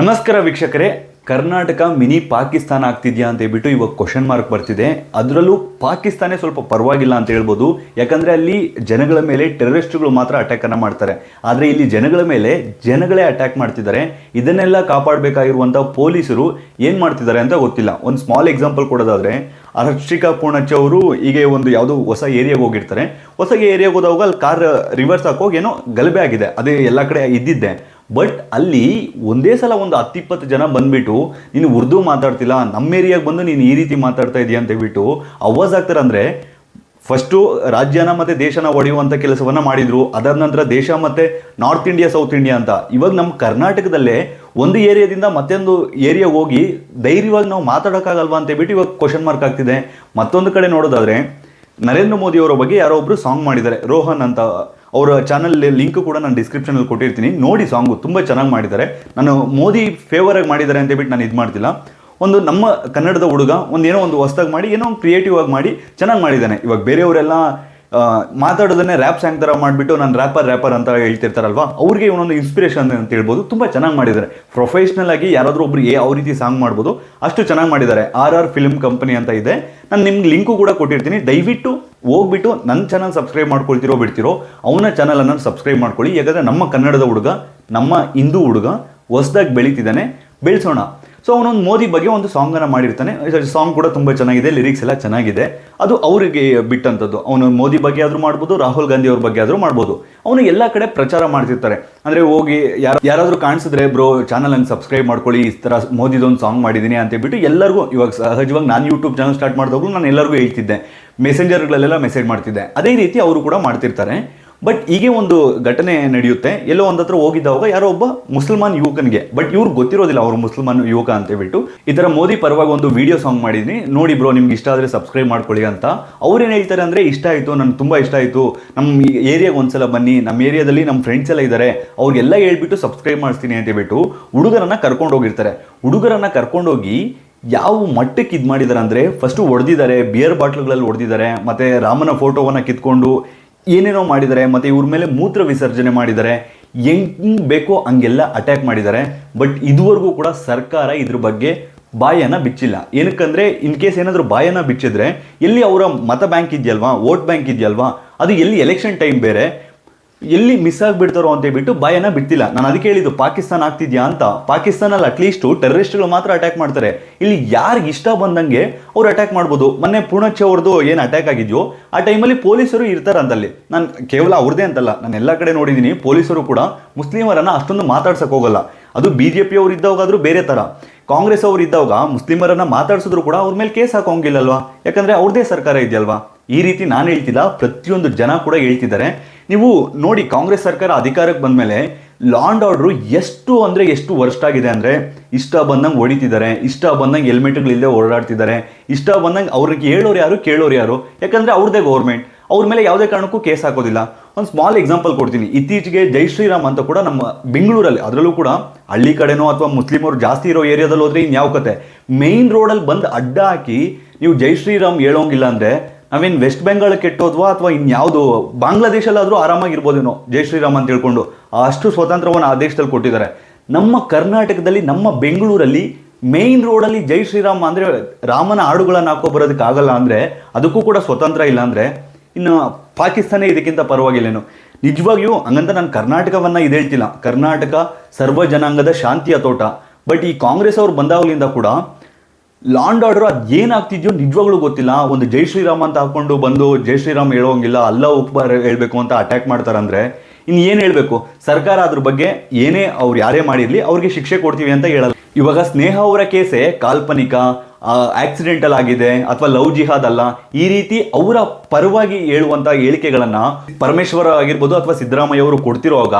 ನಮಸ್ಕಾರ ವೀಕ್ಷಕರೇ. ಕರ್ನಾಟಕ ಮಿನಿ ಪಾಕಿಸ್ತಾನ ಆಗ್ತಿದ್ಯಾ ಅಂತ ಹೇಳ್ಬಿಟ್ಟು ಇವಾಗ ಕ್ವಶನ್ ಮಾರ್ಕ್ ಬರ್ತಿದೆ. ಅದರಲ್ಲೂ ಪಾಕಿಸ್ತಾನೇ ಸ್ವಲ್ಪ ಪರವಾಗಿಲ್ಲ ಅಂತ ಹೇಳ್ಬೋದು. ಯಾಕಂದ್ರೆ ಅಲ್ಲಿ ಜನಗಳ ಮೇಲೆ ಟೆರರಿಸ್ಟ್ಗಳು ಮಾತ್ರ ಅಟ್ಯಾಕ್ ಅನ್ನ ಮಾಡ್ತಾರೆ. ಆದರೆ ಇಲ್ಲಿ ಜನಗಳ ಮೇಲೆ ಜನಗಳೇ ಅಟ್ಯಾಕ್ ಮಾಡ್ತಿದ್ದಾರೆ. ಇದನ್ನೆಲ್ಲ ಕಾಪಾಡಬೇಕಾಗಿರುವಂಥ ಪೊಲೀಸರು ಏನು ಮಾಡ್ತಿದ್ದಾರೆ ಅಂತ ಗೊತ್ತಿಲ್ಲ. ಒಂದು ಸ್ಮಾಲ್ ಎಕ್ಸಾಂಪಲ್ ಕೊಡೋದಾದ್ರೆ ಹರ್ಷಿಕಾ ಪೂರ್ಣಚ್ಚ ಅವರು ಹೀಗೆ ಒಂದು ಯಾವುದೋ ಹೊಸ ಏರಿಯಾಗೆ ಹೋಗಿರ್ತಾರೆ. ಹೊಸ ಏರಿಯಾಗೆ ಹೋದಾಗ ಅಲ್ಲಿ ಕಾರ್ ರಿವರ್ಸ್ ಹಾಕೋಗಿ ಏನೋ ಗಲಭೆ ಆಗಿದೆ. ಅದೇ ಎಲ್ಲ ಕಡೆ ಇದ್ದಿದ್ದೆ. ಬಟ್ ಅಲ್ಲಿ ಒಂದೇ ಸಲ ಒಂದು ಹತ್ತಿಪ್ಪತ್ತು ಜನ ಬಂದ್ಬಿಟ್ಟು, ನೀನು ಉರ್ದು ಮಾತಾಡ್ತಿಲ್ಲ, ನಮ್ಮ ಏರಿಯಾಗೆ ಬಂದು ನೀನು ಈ ರೀತಿ ಮಾತಾಡ್ತಾ ಇದೀಯ ಅಂತ ಹೇಳ್ಬಿಟ್ಟು ಅವಾಜ್ ಆಗ್ತಾರೆ ಅಂದರೆ, ಫಸ್ಟು ರಾಜ್ಯನ ಮತ್ತು ದೇಶನ ಒಡೆಯುವಂಥ ಕೆಲಸವನ್ನು ಮಾಡಿದರು ಅದರ ನಂತರ ದೇಶ ಮತ್ತು ನಾರ್ತ್ ಇಂಡಿಯಾ ಸೌತ್ ಇಂಡಿಯಾ ಅಂತ. ಇವಾಗ ನಮ್ಮ ಕರ್ನಾಟಕದಲ್ಲೇ ಒಂದು ಏರಿಯಾದಿಂದ ಮತ್ತೊಂದು ಏರಿಯಾಗೆ ಹೋಗಿ ಧೈರ್ಯವಾಗಿ ನಾವು ಮಾತಾಡೋಕ್ಕಾಗಲ್ವಾ ಅಂತ ಹೇಳ್ಬಿಟ್ಟು ಇವಾಗ ಕ್ವಶನ್ ಮಾರ್ಕ್ ಆಗ್ತಿದೆ. ಮತ್ತೊಂದು ಕಡೆ ನೋಡೋದಾದರೆ, ನರೇಂದ್ರ ಮೋದಿ ಅವರ ಬಗ್ಗೆ ಯಾರೋ ಒಬ್ಬರು ಸಾಂಗ್ ಮಾಡಿದ್ದಾರೆ, ರೋಹನ್ ಅಂತ. ಅವರ ಚಾನಲ್ ಲಿಂಕ್ ಕೂಡ ನಾನು ಡಿಸ್ಕ್ರಿಪ್ಷನಲ್ಲಿ ಕೊಟ್ಟಿರ್ತೀನಿ. ನೋಡಿ ಸಾಂಗು ತುಂಬ ಚೆನ್ನಾಗಿ ಮಾಡಿದ್ದಾರೆ. ನಾನು ಮೋದಿ ಫೇವರ್ ಆಗಿ ಮಾಡಿದ್ದಾರೆ ಅಂತ ಹೇಳ್ಬಿಟ್ಟು ನಾನು ಇದು ಮಾಡ್ತಿಲ್ಲ. ಒಂದು ನಮ್ಮ ಕನ್ನಡದ ಹುಡುಗ ಒಂದು ಏನೋ ಒಂದು ಹೊಸ್ದಾಗಿ ಮಾಡಿ, ಏನೋ ಒಂದು ಕ್ರಿಯೇಟಿವ್ ಆಗಿ ಮಾಡಿ ಚೆನ್ನಾಗಿ ಮಾಡಿದ್ದಾನೆ. ಇವಾಗ ಬೇರೆಯವರೆಲ್ಲ ಮಾತಾಡೋದನ್ನೇ ರ್ಯಾಪ್ ಸ್ಯಾಂಗ್ ಥರ ಮಾಡಿಬಿಟ್ಟು ನಾನು ರ್ಯಾಪರ್ ರ್ಯಾಪರ್ ಅಂತ ಹೇಳ್ತಿರ್ತಾರಲ್ವಾ? ಅವ್ರಿಗೆ ಇವನೊಂದು ಇನ್ಸ್ಪಿರೇಷನ್ ಅಂತ ಹೇಳ್ಬೋದು. ತುಂಬ ಚೆನ್ನಾಗಿ ಮಾಡಿದ್ದಾರೆ. ಪ್ರೊಫೆಷ್ನಲ್ ಆಗಿ ಯಾರಾದರೂ ಒಬ್ರು ಯಾವ ರೀತಿ ಸಾಂಗ್ ಮಾಡ್ಬೋದು. ಅಷ್ಟು ಚೆನ್ನಾಗಿ ಮಾಡಿದ್ದಾರೆ. ಆರ್ ಆರ್ ಫಿಲ್ಮ್ ಕಂಪನಿ ಅಂತ ಇದೆ. ನಾನು ನಿಮ್ಗೆ ಲಿಂಕು ಕೂಡ ಕೊಟ್ಟಿರ್ತೀನಿ. ದಯವಿಟ್ಟು ಹೋಗ್ಬಿಟ್ಟು ನನ್ನ ಚಾನಲ್ ಸಬ್ಸ್ಕ್ರೈಬ್ ಮಾಡ್ಕೊಳ್ತಿರೋ ಬಿಡ್ತಿರೋ, ಅವನ ಚಾನಲನ್ನು ಸಬ್ಸ್ಕ್ರೈಬ್ ಮಾಡ್ಕೊಳ್ಳಿ. ಯಾಕಂದರೆ ನಮ್ಮ ಕನ್ನಡದ ಹುಡುಗ, ನಮ್ಮ ಹಿಂದೂ ಹುಡುಗ ಹೊಸ್ದಾಗಿ ಬೆಳೀತಿದ್ದಾನೆ. ಬೆಳೆಸೋಣ. ಸೊ ಅವನೊಂದು ಮೋದಿ ಬಗ್ಗೆ ಒಂದು ಸಾಂಗನ್ನು ಮಾಡಿರ್ತಾನೆ. ಸಾಂಗ್ ಕೂಡ ತುಂಬ ಚೆನ್ನಾಗಿದೆ ಲಿರಿಕ್ಸ್ ಎಲ್ಲ ಚೆನ್ನಾಗಿದೆ. ಅದು ಅವರಿಗೆ ಬಿಟ್ಟಂಥದ್ದು ಅವನು ಮೋದಿ ಬಗ್ಗೆ ಆದರೂ ಮಾಡ್ಬೋದು, ರಾಹುಲ್ ಗಾಂಧಿ ಅವ್ರ ಬಗ್ಗೆ ಆದರೂ ಮಾಡ್ಬೋದು. ಅವನು ಎಲ್ಲ ಕಡೆ ಪ್ರಚಾರ ಮಾಡ್ತಿರ್ತಾರೆ. ಅಂದರೆ ಹೋಗಿ ಯಾರು, ಯಾರಾದರೂ ಕಾಣಿಸಿದ್ರೆ, ಬ್ರೋ ಚಾನಲನ್ನು ಸಬ್ಸ್ಕ್ರೈಬ್ ಮಾಡ್ಕೊಳ್ಳಿ, ಈ ಥರ ಮೋದಿದೊಂದು ಸಾಂಗ್ ಮಾಡಿದ್ದೀನಿ ಅಂತ ಹೇಳ್ಬಿಟ್ಟು ಎಲ್ಲರಿಗೂ, ಇವಾಗ ಸಹಜವಾಗಿ ನಾನು ಯೂಟ್ಯೂಬ್ ಚಾನಲ್ ಸ್ಟಾರ್ಟ್ ಮಾಡಿದಾಗಲೂ ನಾನು ಎಲ್ಲರಿಗೂ ಹೇಳ್ತಿದ್ದೆ. ಮೆಸೆಂಜರ್ಗಳಲ್ಲೆಲ್ಲ ಮೆಸೇಜ್ ಮಾಡ್ತಿದ್ದೆ. ಅದೇ ರೀತಿ ಅವರು ಕೂಡ ಮಾಡ್ತಿರ್ತಾರೆ. ಬಟ್ ಹೀಗೆ ಒಂದು ಘಟನೆ ನಡೆಯುತ್ತೆ. ಎಲ್ಲೋ ಒಂದ್ ಹತ್ರ ಹೋಗಿದ್ದಾವಾಗ ಯಾರೋ ಒಬ್ಬ ಮುಸಲ್ಮಾನ್ ಯುವಕನಿಗೆ ಬಟ್ ಇವ್ರು ಗೊತ್ತಿರೋದಿಲ್ಲ ಅವರು ಮುಸಲ್ಮಾನ್ ಯುವಕ ಅಂತ ಹೇಳ್ಬಿಟ್ಟು, ಈ ತರ ಮೋದಿ ಪರವಾಗಿ ಒಂದು ವಿಡಿಯೋ ಸಾಂಗ್ ಮಾಡಿದ್ನಿ ನೋಡಿ ಬ್ರೋ ನಿಮ್ಗೆ ಇಷ್ಟ ಆದ್ರೆ ಸಬ್ಸ್ಕ್ರೈಬ್ ಮಾಡ್ಕೊಳ್ಳಿ ಅಂತ. ಅವ್ರೇನು ಹೇಳ್ತಾರೆ ಅಂದ್ರೆ, ಇಷ್ಟ ಆಯ್ತು, ನನ್ಗೆ ತುಂಬಾ ಇಷ್ಟ ಆಯ್ತು. ನಮ್ಮ ಏರಿಯಾಗೆ ಒಂದ್ಸಲ ಬನ್ನಿ. ನಮ್ಮ ಏರಿಯಾದಲ್ಲಿ ನಮ್ಮ ಫ್ರೆಂಡ್ಸ್ ಎಲ್ಲ ಇದ್ದಾರೆ ಅವ್ರಿಗೆಲ್ಲ ಹೇಳ್ಬಿಟ್ಟು ಸಬ್ಸ್ಕ್ರೈಬ್ ಮಾಡಿಸ್ತೀನಿ ಅಂತ ಹೇಳ್ಬಿಟ್ಟು ಹುಡುಗರನ್ನ ಕರ್ಕೊಂಡು ಹೋಗಿರ್ತಾರೆ. ಹುಡುಗರನ್ನ ಕರ್ಕೊಂಡೋಗಿ ಯಾವ ಮಟ್ಟಕ್ಕೆ ಇದು ಮಾಡಿದ್ದಾರೆ ಅಂದರೆ ಫಸ್ಟು ಹೊಡೆದಿದ್ದಾರೆ ಬಿಯರ್ ಬಾಟ್ಲ್ಗಳಲ್ಲಿ ಹೊಡೆದಿದ್ದಾರೆ, ಮತ್ತು ರಾಮನ ಫೋಟೋವನ್ನು ಕಿತ್ಕೊಂಡು ಏನೇನೋ ಮಾಡಿದ್ದಾರೆ, ಮತ್ತು ಇವ್ರ ಮೇಲೆ ಮೂತ್ರ ವಿಸರ್ಜನೆ ಮಾಡಿದ್ದಾರೆ, ಹೆಂಗ್ ಬೇಕೋ ಹಂಗೆಲ್ಲ ಅಟ್ಯಾಕ್ ಮಾಡಿದ್ದಾರೆ. ಬಟ್ ಇದುವರೆಗೂ ಕೂಡ ಸರ್ಕಾರ ಇದ್ರ ಬಗ್ಗೆ ಬಾಯನ್ನು ಬಿಚ್ಚಿಲ್ಲ. ಏನಕ್ಕಂದರೆ ಇನ್ ಕೇಸ್ ಏನಾದರೂ ಬಾಯನ್ನು ಬಿಚ್ಚಿದ್ರೆ, ಎಲ್ಲಿ ಅವರ ಮತ ಬ್ಯಾಂಕ್ ಇದೆಯಲ್ವಾ ವೋಟ್ ಬ್ಯಾಂಕ್ ಇದೆಯಲ್ವಾ, ಅದು ಎಲ್ಲಿ ಎಲೆಕ್ಷನ್ ಟೈಮ್ ಬೇರೆ ಎಲ್ಲಿ ಮಿಸ್ ಆಗಿಬಿಡ್ತಾರೋ ಅಂತ ಹೇಳ್ಬಿಟ್ಟು ಬಾಯನ್ನ ಬಿಡ್ತಿಲ್ಲ. ನಾನು ಅದಕ್ಕೆ ಹೇಳಿದ್ದು ಪಾಕಿಸ್ತಾನ ಆಗ್ತಿದ್ಯಾ ಅಂತ? ಪಾಕಿಸ್ತಾನಲ್ಲಿ ಅಟ್ಲೀಸ್ಟು ಟೆರರಿಸ್ಟ್ಗಳು ಮಾತ್ರ ಅಟ್ಯಾಕ್ ಮಾಡ್ತಾರೆ. ಇಲ್ಲಿ ಯಾರಿಗೆ ಇಷ್ಟ ಬಂದಂಗೆ ಅವ್ರು ಅಟ್ಯಾಕ್ ಮಾಡ್ಬೋದು. ಮೊನ್ನೆ ಪೂರ್ಣಚ್ಚ ಅವ್ರದ್ದು ಏನು ಅಟ್ಯಾಕ್ ಆಗಿದೆಯೋ, ಆ ಟೈಮಲ್ಲಿ ಪೊಲೀಸರು ಇರ್ತಾರಂತಲ್ಲಿ ನಾನು ಕೇವಲ ಅವ್ರದ್ದೇ ಅಂತಲ್ಲ, ನಾನು ಎಲ್ಲ ಕಡೆ ನೋಡಿದ್ದೀನಿ ಪೊಲೀಸರು ಕೂಡ ಮುಸ್ಲಿಮರನ್ನು ಅಷ್ಟೊಂದು ಮಾತಾಡ್ಸೋಕೆ ಹೋಗಲ್ಲ. ಅದು ಬಿ ಜೆ ಪಿ ಅವ್ರು ಇದ್ದವಾಗಾದರೂ ಬೇರೆ ಥರ ಕಾಂಗ್ರೆಸ್ ಅವ್ರು ಇದ್ದವಾಗ ಮುಸ್ಲಿಮರನ್ನು ಮಾತಾಡ್ಸಿದ್ರು ಕೂಡ ಅವ್ರ ಮೇಲೆ ಕೇಸ್ ಹಾಕೋಂಗಿಲ್ಲಲ್ವಾ ಯಾಕಂದರೆ ಅವ್ರದೇ ಸರ್ಕಾರ ಇದೆಯಲ್ವಾ? ಈ ರೀತಿ ನಾನು ಹೇಳ್ತಿಲ್ಲ, ಪ್ರತಿಯೊಂದು ಜನ ಕೂಡ ಹೇಳ್ತಿದ್ದಾರೆ. ನೀವು ನೋಡಿ, ಕಾಂಗ್ರೆಸ್ ಸರ್ಕಾರ ಅಧಿಕಾರಕ್ಕೆ ಬಂದ ಮೇಲೆ ಲಾಂಡ್ ಆರ್ಡ್ರು ಎಷ್ಟು ಅಂದರೆ ಎಷ್ಟು ವರ್ಸ್ಟ್ ಆಗಿದೆ ಅಂದರೆ ಇಷ್ಟ ಬಂದಂಗೆ ಹೊಡಿತಿದ್ದಾರೆ, ಇಷ್ಟ ಬಂದಂಗೆ ಹೆಲ್ಮೆಟ್ಗಳಿಲ್ಲದೆ ಓಡಾಡ್ತಿದ್ದಾರೆ, ಇಷ್ಟ ಬಂದಂಗೆ ಅವ್ರಿಗೆ ಹೇಳೋರು ಯಾರು, ಕೇಳೋರು ಯಾರು? ಯಾಕಂದರೆ ಅವ್ರದ್ದೇ ಗೌರ್ಮೆಂಟ್ ಅವ್ರ ಮೇಲೆ ಯಾವುದೇ ಕಾರಣಕ್ಕೂ ಕೇಸ್ ಹಾಕೋದಿಲ್ಲ. ಒಂದು ಸ್ಮಾಲ್ ಎಕ್ಸಾಂಪಲ್ ಕೊಡ್ತೀನಿ. ಇತ್ತೀಚೆಗೆ ಜೈ ಶ್ರೀರಾಮ್ ಅಂತ ಕೂಡ ನಮ್ಮ ಬೆಂಗಳೂರಲ್ಲಿ, ಅದರಲ್ಲೂ ಕೂಡ ಹಳ್ಳಿ ಕಡೆನೋ ಅಥವಾ ಮುಸ್ಲಿಮರು ಜಾಸ್ತಿ ಇರೋ ಏರಿಯಾದಲ್ಲಿ ಹೋದ್ರೆ ಇನ್ಯಾವ ಕತೆ? ಮೇಯ್ನ್ ರೋಡಲ್ಲಿ ಬಂದು ಅಡ್ಡ ಹಾಕಿ ನೀವು ಜೈ ಶ್ರೀರಾಮ್ ಹೇಳೋಂಗಿಲ್ಲ ಅಂದರೆ ನಾವೇನು ವೆಸ್ಟ್ ಬೆಂಗಾಲ್ ಕೆಟ್ಟೋದ್ವಾ ಅಥವಾ ಇನ್ಯಾವುದು ಬಾಂಗ್ಲಾದೇಶಲ್ಲಾದರೂ ಆರಾಮಾಗಿರ್ಬೋದೇನೋ? ಜೈ ಶ್ರೀರಾಮ್ ಅಂತ ಹೇಳ್ಕೊಂಡು ಅಷ್ಟು ಸ್ವತಂತ್ರವನ್ನು ಆ ದೇಶದಲ್ಲಿ ಕೊಟ್ಟಿದ್ದಾರೆ. ನಮ್ಮ ಕರ್ನಾಟಕದಲ್ಲಿ, ನಮ್ಮ ಬೆಂಗಳೂರಲ್ಲಿ ಮೇಯ್ನ್ ರೋಡಲ್ಲಿ ಜೈ ಶ್ರೀರಾಮ ಅಂದರೆ ರಾಮನ ಹಾಡುಗಳನ್ನು ಹಾಕೋ ಬರೋದಕ್ಕಾಗಲ್ಲ ಅಂದರೆ ಅದಕ್ಕೂ ಕೂಡ ಸ್ವತಂತ್ರ ಇಲ್ಲ ಅಂದರೆ ಇನ್ನು ಪಾಕಿಸ್ತಾನೇ ಇದಕ್ಕಿಂತ ಪರವಾಗಿಲ್ಲೇನು. ನಿಜವಾಗಿಯೂ ಹಂಗಂತ ನಾನು ಕರ್ನಾಟಕವನ್ನು ಇದು ಹೇಳ್ತಿಲ್ಲ. ಕರ್ನಾಟಕ ಸರ್ವ ಜನಾಂಗದ ಶಾಂತಿಯ ತೋಟ. ಬಟ್ ಈ ಕಾಂಗ್ರೆಸ್ ಅವರು ಬಂದಾಗಲಿಂದ ಕೂಡ ಲಾಂಡ್ ಆರ್ಡರ್ ಅದು ಏನಾಗ್ತಿದ್ಯೋ ನಿಜವಾಗ್ಲೂ ಗೊತ್ತಿಲ್ಲ. ಒಂದು ಜೈ ಶ್ರೀರಾಮ್ ಅಂತ ಹಾಕೊಂಡು ಬಂದು ಜೈ ಶ್ರೀರಾಮ್ ಹೇಳೋಂಗಿಲ್ಲ, ಅಲ್ಲ ಉಪ್ಪಾರ ಹೇಳ್ಬೇಕು ಅಂತ ಅಟ್ಯಾಕ್ ಮಾಡ್ತಾರಂದ್ರೆ ಇನ್ನು ಏನು ಹೇಳಬೇಕು? ಸರ್ಕಾರ ಅದ್ರ ಬಗ್ಗೆ ಏನೇ ಅವ್ರು ಯಾರೇ ಮಾಡಿರಲಿ ಅವ್ರಿಗೆ ಶಿಕ್ಷೆ ಕೊಡ್ತೀವಿ ಅಂತ ಹೇಳಲ್ಲ. ಇವಾಗ ಸ್ನೇಹ ಅವರ ಕೇಸೇ ಕಾಲ್ಪನಿಕ ಆಕ್ಸಿಡೆಂಟಲ್ ಆಗಿದೆ ಅಥವಾ ಲವ್ ಜಿಹಾದ್ ಅಲ್ಲ, ಈ ರೀತಿ ಅವರ ಪರವಾಗಿ ಹೇಳುವಂತ ಹೇಳಿಕೆಗಳನ್ನ ಪರಮೇಶ್ವರ ಆಗಿರ್ಬೋದು ಅಥವಾ ಸಿದ್ದರಾಮಯ್ಯ ಅವರು ಕೊಡ್ತಿರುವಾಗ,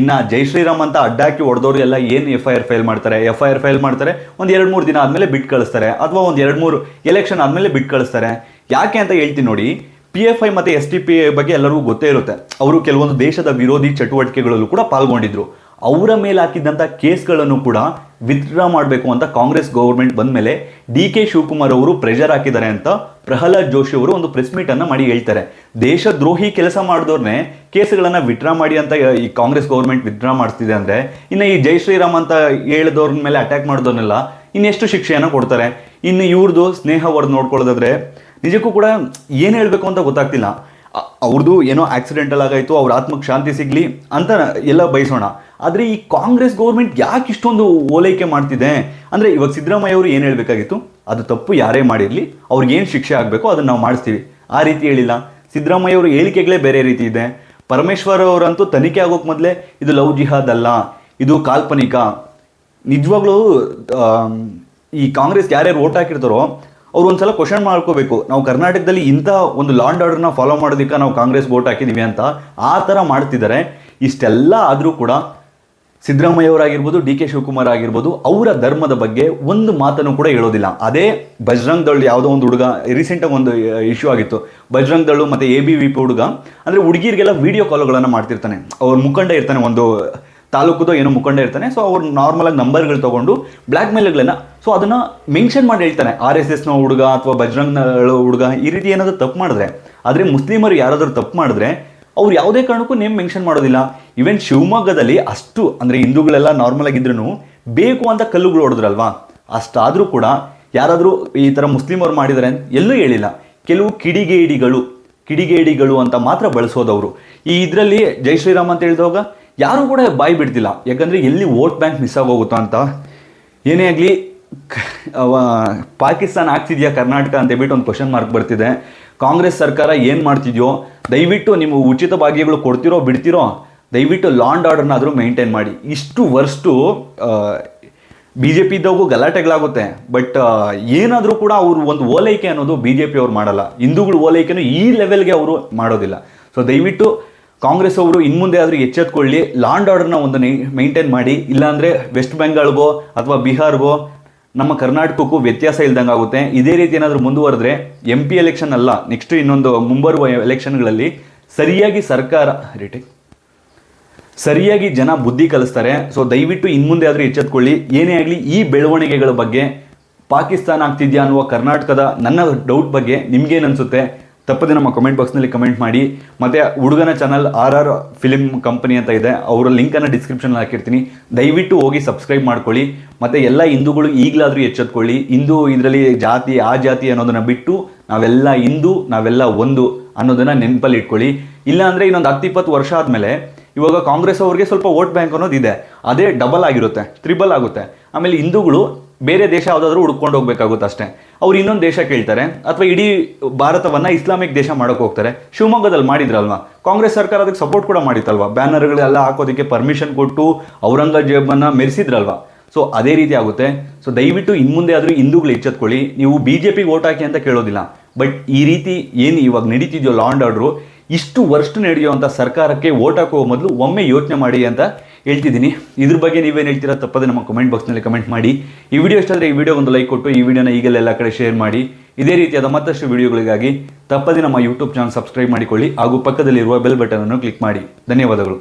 ಇನ್ನ ಜೈ ಶ್ರೀರಾಮ್ ಅಂತ ಅಡ್ಡಾಕಿ ಹೊಡೆದವರು ಎಲ್ಲ ಏನು ಎಫ್ ಐ ಆರ್ ಫೈಲ್ ಮಾಡ್ತಾರೆ? ಎಫ್ ಐ ಆರ್ ಫೈಲ್ ಮಾಡ್ತಾರೆ, ಒಂದು ಎರಡು ಮೂರು ದಿನ ಆದ್ಮೇಲೆ ಬಿಟ್ಟು ಕಳಿಸ್ತಾರೆ, ಅಥವಾ ಒಂದು ಎರಡು ಮೂರು ಎಲೆಕ್ಷನ್ ಆದ್ಮೇಲೆ ಬಿಟ್ಟು ಕಳಿಸ್ತಾರೆ. ಯಾಕೆ ಅಂತ ಹೇಳ್ತೀನಿ ನೋಡಿ ಪಿ ಎಫ್ ಐ ಮತ್ತು ಎಸ್ ಟಿ ಪಿ ಬಗ್ಗೆ ಎಲ್ಲರಿಗೂ ಗೊತ್ತೇ ಇರುತ್ತೆ. ಅವರು ಕೆಲವೊಂದು ದೇಶದ ವಿರೋಧಿ ಚಟುವಟಿಕೆಗಳಲ್ಲೂ ಕೂಡ ಪಾಲ್ಗೊಂಡಿದ್ರು. ಅವರ ಮೇಲೆ ಹಾಕಿದ್ದಂಥ ಕೇಸ್ಗಳನ್ನು ಕೂಡ ವಿತ್ಡ್ರಾ ಮಾಡಬೇಕು ಅಂತ ಕಾಂಗ್ರೆಸ್ ಗೌರ್ಮೆಂಟ್ ಬಂದ ಮೇಲೆ ಡಿ ಕೆ ಶಿವಕುಮಾರ್ ಅವರು ಪ್ರೆಷರ್ ಹಾಕಿದ್ದಾರೆ ಅಂತ ಪ್ರಹ್ಲಾದ್ ಜೋಶಿ ಅವರು ಒಂದು ಪ್ರೆಸ್ ಮೀಟ್ ಅನ್ನ ಮಾಡಿ ಹೇಳ್ತಾರೆ. ದೇಶದ್ರೋಹಿ ಕೆಲಸ ಮಾಡಿದವ್ರನ್ನೇ ಕೇಸ್ಗಳನ್ನ ವಿತ್ಡ್ರಾ ಮಾಡಿ ಅಂತ ಈ ಕಾಂಗ್ರೆಸ್ ಗೌರ್ಮೆಂಟ್ ವಿತ್ಡ್ರಾ ಮಾಡ್ತಿದೆ ಅಂದ್ರೆ ಇನ್ನು ಈ ಜೈ ಶ್ರೀರಾಮ್ ಅಂತ ಹೇಳಿದವ್ರ ಮೇಲೆ ಅಟ್ಯಾಕ್ ಮಾಡಿದವ್ರನ್ನೆಲ್ಲ ಇನ್ನೆಷ್ಟು ಶಿಕ್ಷೆಯನ್ನು ಕೊಡ್ತಾರೆ. ಇನ್ನು ಇವ್ರದ್ದು ಸ್ನೇಹ ವರ್ದು ನೋಡ್ಕೊಳ್ಳೋದಾದ್ರೆ ನಿಜಕ್ಕೂ ಕೂಡ ಏನು ಹೇಳಬೇಕು ಅಂತ ಗೊತ್ತಾಗ್ತಿಲ್ಲ. ಅವ್ರದ್ದು ಏನೋ ಆಕ್ಸಿಡೆಂಟಲ್ ಆಗಾಯ್ತು, ಅವ್ರ ಆತ್ಮಕ್ಕೆ ಶಾಂತಿ ಸಿಗ್ಲಿ ಅಂತ ಎಲ್ಲ ಬಯಸೋಣ. ಆದರೆ ಈ ಕಾಂಗ್ರೆಸ್ ಗೌರ್ಮೆಂಟ್ ಯಾಕೆ ಇಷ್ಟೊಂದು ಓಲೈಕೆ ಮಾಡ್ತಿದೆ? ಅಂದರೆ ಇವಾಗ ಸಿದ್ದರಾಮಯ್ಯ ಅವರು ಏನು ಹೇಳಬೇಕಾಗಿತ್ತು? ಅದು ತಪ್ಪು, ಯಾರೇ ಮಾಡಿರಲಿ, ಅವ್ರಿಗೆ ಏನು ಶಿಕ್ಷೆ ಆಗಬೇಕು ಅದನ್ನು ನಾವು ಮಾಡಿಸ್ತೀವಿ. ಆ ರೀತಿ ಹೇಳಿಲ್ಲ. ಸಿದ್ದರಾಮಯ್ಯ ಅವರು ಹೇಳಿಕೆಗಳೇ ಬೇರೆ ರೀತಿ ಇದೆ. ಪರಮೇಶ್ವರ್ ಅವರಂತೂ ತನಿಖೆ ಆಗೋಕೆ ಮೊದಲೇ ಇದು ಲವ್ ಜಿಹಾದ್ ಅಲ್ಲ, ಇದು ಕಾಲ್ಪನಿಕ. ನಿಜವಾಗ್ಲೂ ಈ ಕಾಂಗ್ರೆಸ್ ಯಾರ್ಯಾರು ಓಟ್ ಹಾಕಿರ್ತಾರೋ ಅವ್ರು ಒಂದ್ಸಲ ಕ್ವಶನ್ ಮಾಡ್ಕೋಬೇಕು. ನಾವು ಕರ್ನಾಟಕದಲ್ಲಿ ಇಂಥ ಒಂದು ಲಾಂಡ್ ಆರ್ಡರ್ನ ಫಾಲೋ ಮಾಡೋದಕ್ಕೆ ನಾವು ಕಾಂಗ್ರೆಸ್ ವೋಟ್ ಹಾಕಿದ್ದೀವಿ ಅಂತ ಆ ಥರ ಮಾಡ್ತಿದ್ದಾರೆ. ಇಷ್ಟೆಲ್ಲ ಆದರೂ ಕೂಡ ಸಿದ್ದರಾಮಯ್ಯ ಅವರಾಗಿರ್ಬೋದು, ಡಿ ಕೆ ಶಿವಕುಮಾರ್ ಆಗಿರ್ಬೋದು, ಅವರ ಧರ್ಮದ ಬಗ್ಗೆ ಒಂದು ಮಾತನ್ನು ಕೂಡ ಹೇಳೋದಿಲ್ಲ. ಅದೇ ಬಜರಂಗ್ ದಳ್ ಯಾವುದೋ ಒಂದು ಹುಡುಗ ರೀಸೆಂಟಾಗಿ ಒಂದು ಇಶ್ಯೂ ಆಗಿತ್ತು. ಬಜರಂಗ್ ದಳು ಮತ್ತು ಎ ಬಿ ವಿ ಪಿ ಹುಡುಗ, ಅಂದರೆ ಹುಡುಗಿರಿಗೆಲ್ಲ ವೀಡಿಯೋ ಕಾಲ್ಗಳನ್ನು ಮಾಡ್ತಿರ್ತಾನೆ. ಅವ್ರ ಮುಖಂಡ ಇರ್ತಾನೆ ಒಂದು ತಾಲೂಕುದೋ ಏನೋ ಮುಖಂಡ ಇರ್ತಾನೆ. ಸೊ ಅವ್ರು ನಾರ್ಮಲಾಗಿ ನಂಬರ್ಗಳು ತೊಗೊಂಡು ಬ್ಲ್ಯಾಕ್ ಮೇಲ್ಗಳನ್ನ ಸೊ ಅದನ್ನು ಮೆನ್ಷನ್ ಮಾಡಿ ಹೇಳ್ತಾನೆ. ಆರ್ ಎಸ್ ಎಸ್ನ ಹುಡುಗ ಅಥವಾ ಬಜರಂಗ್ ಹುಡುಗ ಈ ರೀತಿ ಏನಾದರೂ ತಪ್ಪು ಮಾಡಿದ್ರೆ, ಆದರೆ ಮುಸ್ಲಿಮರು ಯಾರಾದರೂ ತಪ್ಪು ಮಾಡಿದ್ರೆ, ಅವ್ರು ಯಾವುದೇ ಕಾರಣಕ್ಕೂ ನೇಮ್ ಮೆನ್ಷನ್ ಮಾಡೋದಿಲ್ಲ. ಈವನ್ ಶಿವಮೊಗ್ಗದಲ್ಲಿ ಅಷ್ಟು, ಅಂದರೆ ಹಿಂದೂಗಳೆಲ್ಲ ನಾರ್ಮಲ್ ಆಗಿದ್ರು ಬೇಕು ಅಂತ ಕಲ್ಲುಗಳು ಹೊಡೆದ್ರಲ್ವಾ? ಅಷ್ಟಾದರೂ ಕೂಡ ಯಾರಾದರೂ ಈ ಥರ ಮುಸ್ಲಿಮರು ಮಾಡಿದ್ದಾರೆ ಎಲ್ಲೂ ಹೇಳಿಲ್ಲ. ಕೆಲವು ಕಿಡಿಗೇಡಿಗಳು ಕಿಡಿಗೇಡಿಗಳು ಅಂತ ಮಾತ್ರ ಬಳಸೋದವರು. ಈ ಇದರಲ್ಲಿ ಜೈ ಶ್ರೀರಾಮ್ ಅಂತ ಹೇಳಿದಾಗ ಯಾರೂ ಕೂಡ ಬಾಯಿ ಬಿಡ್ತಿಲ್ಲ. ಯಾಕಂದರೆ ಎಲ್ಲಿ ವೋಟ್ ಬ್ಯಾಂಕ್ ಮಿಸ್ ಆಗೋಗುತ್ತೋ ಅಂತ. ಏನೇ ಆಗಲಿ ಪಾಕಿಸ್ತಾನ ಆಗ್ತಿದೆಯಾ ಕರ್ನಾಟಕ ಅಂತ ಹೇಳ್ಬಿಟ್ಟು ಒಂದು ಕ್ವಶನ್ ಮಾರ್ಕ್ ಬರ್ತಿದೆ. ಕಾಂಗ್ರೆಸ್ ಸರ್ಕಾರ ಏನು ಮಾಡ್ತಿದೆಯೋ, ದಯವಿಟ್ಟು ನಿಮ್ಮ ಉಚಿತ ಭಾಗ್ಯಗಳು ಕೊಡ್ತಿರೋ, ಬಿಡ್ತಿರೋ, ದಯವಿಟ್ಟು ಲಾ ಆರ್ಡರ್ನ ಆರ್ಡರ್ನಾದರೂ ಮೇಂಟೈನ್ ಮಾಡಿ. ಇಷ್ಟು ವರ್ಷು ಬಿ ಜೆ ಪಿ ಗಲಾಟೆಗಳಾಗುತ್ತೆ. ಬಟ್ ಏನಾದರೂ ಕೂಡ ಅವರು ಒಂದು ಓಲೈಕೆ ಅನ್ನೋದು ಬಿ ಜೆ ಪಿ ಅವ್ರು ಮಾಡಲ್ಲ. ಹಿಂದೂಗಳು ಓಲೈಕೆನೂ ಈ ಲೆವೆಲ್ಗೆ ಅವರು ಮಾಡೋದಿಲ್ಲ. ಸೊ ದಯವಿಟ್ಟು ಕಾಂಗ್ರೆಸ್ ಅವರು ಇನ್ಮುಂದೆ ಆದರೂ ಎಚ್ಚೆತ್ಕೊಳ್ಳಿ ಲಾಂಡ್ ಆರ್ಡರ್ನ ಒಂದು ಮೈಂಟೈನ್ ಮಾಡಿ, ಇಲ್ಲಾಂದರೆ ವೆಸ್ಟ್ ಬೆಂಗಾಲ್ಗೋ ಅಥವಾ ಬಿಹಾರ್ಗೋ ನಮ್ಮ ಕರ್ನಾಟಕಕ್ಕೂ ವ್ಯತ್ಯಾಸ ಇಲ್ದಂಗೆ ಆಗುತ್ತೆ. ಇದೇ ರೀತಿ ಏನಾದರೂ ಮುಂದುವರೆದ್ರೆ ಎಂ ಪಿ ಎಲೆಕ್ಷನ್ ಅಲ್ಲ ನೆಕ್ಸ್ಟ್ ಇನ್ನೊಂದು ಮುಂಬರುವ ಎಲೆಕ್ಷನ್ಗಳಲ್ಲಿ ಸರಿಯಾಗಿ ಸರ್ಕಾರ ರಿಟೇಕ್ ಸರಿಯಾಗಿ ಜನ ಬುದ್ಧಿ ಕಲಿಸ್ತಾರೆ. ಸೊ ದಯವಿಟ್ಟು ಇನ್ಮುಂದೆ ಆದರೂ ಎಚ್ಚೆತ್ಕೊಳ್ಳಿ. ಏನೇ ಆಗಲಿ ಈ ಬೆಳವಣಿಗೆಗಳ ಬಗ್ಗೆ ಪಾಕಿಸ್ತಾನ ಆಗ್ತಿದ್ಯಾ ಅನ್ನುವ ಕರ್ನಾಟಕದ ನನ್ನ ಡೌಟ್ ಬಗ್ಗೆ ನಿಮಗೇನು ಅನಿಸುತ್ತೆ? ತಪ್ಪದೆ ನಮ್ಮ ಕಮೆಂಟ್ ಬಾಕ್ಸ್ನಲ್ಲಿ ಕಮೆಂಟ್ ಮಾಡಿ. ಮತ್ತು ಹುಡುಗನ channel R R film company ಅಂತ ಇದೆ. ಅವರ ಲಿಂಕನ್ನು ಡಿಸ್ಕ್ರಿಪ್ಷನಲ್ಲಿ ಹಾಕಿರ್ತೀನಿ. ದಯವಿಟ್ಟು ಹೋಗಿ ಸಬ್ಸ್ಕ್ರೈಬ್ ಮಾಡ್ಕೊಳ್ಳಿ. ಮತ್ತು ಎಲ್ಲ ಹಿಂದೂಗಳು ಈಗಲಾದರೂ ಎಚ್ಚೆತ್ಕೊಳ್ಳಿ. ಹಿಂದೂ ಇದರಲ್ಲಿ ಜಾತಿ, ಆ ಜಾತಿ ಅನ್ನೋದನ್ನು ಬಿಟ್ಟು ನಾವೆಲ್ಲ ಹಿಂದೂ, ನಾವೆಲ್ಲ ಒಂದು ಅನ್ನೋದನ್ನು ನೆನಪಲ್ಲಿ ಇಟ್ಕೊಳ್ಳಿ. ಇಲ್ಲಾಂದರೆ ಇನ್ನೊಂದು ಹತ್ತು ಇಪ್ಪತ್ತು ವರ್ಷ ಆದಮೇಲೆ ಇವಾಗ ಕಾಂಗ್ರೆಸ್ ಅವ್ರಿಗೆ ಸ್ವಲ್ಪ ವೋಟ್ ಬ್ಯಾಂಕ್ ಅನ್ನೋದು ಇದೆ. ಅದೇ ಡಬಲ್ ಆಗಿರುತ್ತೆ ತ್ರಿಬಲ್ ಆಗುತ್ತೆ. ಆಮೇಲೆ ಹಿಂದೂಗಳು ಬೇರೆ ದೇಶ ಯಾವುದಾದ್ರೂ ಹುಡ್ಕೊಂಡು ಹೋಗ್ಬೇಕಾಗುತ್ತೆ ಅಷ್ಟೇ. ಅವ್ರು ಇನ್ನೊಂದು ದೇಶ ಕೇಳ್ತಾರೆ, ಅಥವಾ ಇಡೀ ಭಾರತವನ್ನು ಇಸ್ಲಾಮಿಕ್ ದೇಶ ಮಾಡೋಕೆ ಹೋಗ್ತಾರೆ. ಶಿವಮೊಗ್ಗದಲ್ಲಿ ಮಾಡಿದ್ರಲ್ವಾ? ಕಾಂಗ್ರೆಸ್ ಸರ್ಕಾರ ಅದಕ್ಕೆ ಸಪೋರ್ಟ್ ಕೂಡ ಮಾಡಿತ್ತಲ್ವಾ? ಬ್ಯಾನರ್ಗಳೆಲ್ಲ ಹಾಕೋದಕ್ಕೆ ಪರ್ಮಿಷನ್ ಕೊಟ್ಟು ಔರಂಗಜೇಬನ್ನು ಮೆರೆಸಿದ್ರಲ್ವ? ಸೊ ಅದೇ ರೀತಿ ಆಗುತ್ತೆ. ಸೊ ದಯವಿಟ್ಟು ಇನ್ಮುಂದೆ ಆದರೂ ಹಿಂದೂಗಳು ಎಚ್ಚೆತ್ಕೊಳ್ಳಿ. ನೀವು ಬಿ ಜೆ ಪಿಗೆ ಓಟ್ ಹಾಕಿ ಅಂತ ಕೇಳೋದಿಲ್ಲ. ಬಟ್ ಈ ರೀತಿ ಏನು ಇವಾಗ ನಡೀತಿದೆಯೋ ಲಾ ಆ್ಯಂಡ್ ಆರ್ಡ್ರು ಇಷ್ಟು ವರ್ಷ ನಡೆಯುವಂಥ ಸರ್ಕಾರಕ್ಕೆ ಓಟ್ ಹಾಕುವ ಮೊದಲು ಒಮ್ಮೆ ಯೋಚನೆ ಮಾಡಿ ಅಂತ ಹೇಳ್ತಿದ್ದೀನಿ. ಇದ್ರ ಬಗ್ಗೆ ನೀವೇನು ಹೇಳ್ತೀರಾ ತಪ್ಪದೆ ನಮ್ಮ ಕಮೆಂಟ್ ಬಾಕ್ಸ್ನಲ್ಲಿ ಕಮೆಂಟ್ ಮಾಡಿ. ಈ ವಿಡಿಯೋ ಇಷ್ಟ ಆದರೆ ಈ ವಿಡಿಯೋ ಒಂದು ಲೈಕ್ ಕೊಟ್ಟು, ಈ ವಿಡಿಯೋನ ಈಗಲೇ ಎಲ್ಲ ಕಡೆ ಶೇರ್ ಮಾಡಿ. ಇದೇ ರೀತಿಯಾದ ಮತ್ತಷ್ಟು ವಿಡಿಯೋಗಳಿಗಾಗಿ ತಪ್ಪದೆ ನಮ್ಮ ಯೂಟ್ಯೂಬ್ ಚಾನಲ್ ಸಬ್ಸ್ಕ್ರೈಬ್ ಮಾಡಿಕೊಳ್ಳಿ. ಹಾಗೂ ಪಕ್ಕದಲ್ಲಿರುವ ಬೆಲ್ ಬಟನ್ ಅನ್ನು ಕ್ಲಿಕ್ ಮಾಡಿ. ಧನ್ಯವಾದಗಳು.